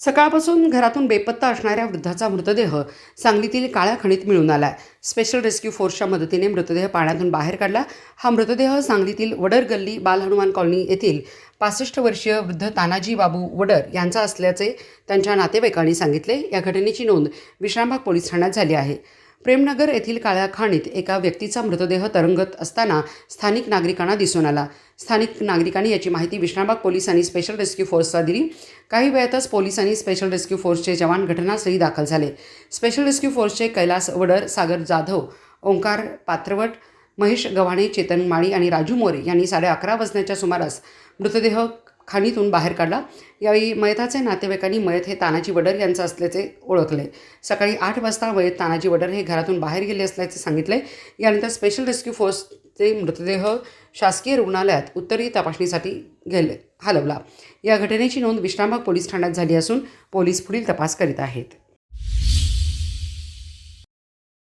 सकाळपासून घरातून बेपत्ता असणाऱ्या वृद्धाचा मृतदेह सांगलीतील काळ्या खणीत मिळून आला स्पेशल रेस्क्यू फोर्सच्या मदतीने मृतदेह पाण्यातून बाहेर काढला. हा मृतदेह सांगलीतील वडर गल्ली बाल हनुमान कॉलनी येथील पासष्ट वर्षीय वृद्ध तानाजी बाबू वडर यांचा असल्याचे त्यांच्या नातेवाईकांनी सांगितले. या घटनेची नोंद विश्रामबाग पोलीस ठाण्यात झाली आहे. प्रेमनगर येथील काळ्या खाणीत एका व्यक्तीचा मृतदेह तरंगत असताना स्थानिक नागरिकांना दिसून आला. स्थानिक नागरिकांनी याची माहिती विश्रामबाग पोलिसांनी स्पेशल रेस्क्यू फोर्सला दिली. काही वेळातच पोलिसांनी स्पेशल रेस्क्यू फोर्सचे जवान घटनास्थळी दाखल झाले. स्पेशल रेस्क्यू फोर्सचे कैलास वडर सागर जाधव ओंकार पात्रवट महेश गव्हाणे चेतन माळी आणि राजू मोरे यांनी साडे अकरा वाजण्याच्या सुमारास मृतदेह खाणीतून बाहेर काढला. यावेळी मयताचे नातेवाईकांनी मयत हे तानाजी वडर यांचं असल्याचे ओळखले. सकाळी आठ वाजता मयत तानाजी वडर हे घरातून बाहेर गेले असल्याचे सांगितले. यानंतर स्पेशल रेस्क्यू फोर्सचे मृतदेह शासकीय रुग्णालयात उत्तरी तपासणीसाठी गेले हलवला. या घटनेची नोंद विश्रामबाग पोलीस ठाण्यात झाली असून पोलीस पुढील तपास करीत आहेत.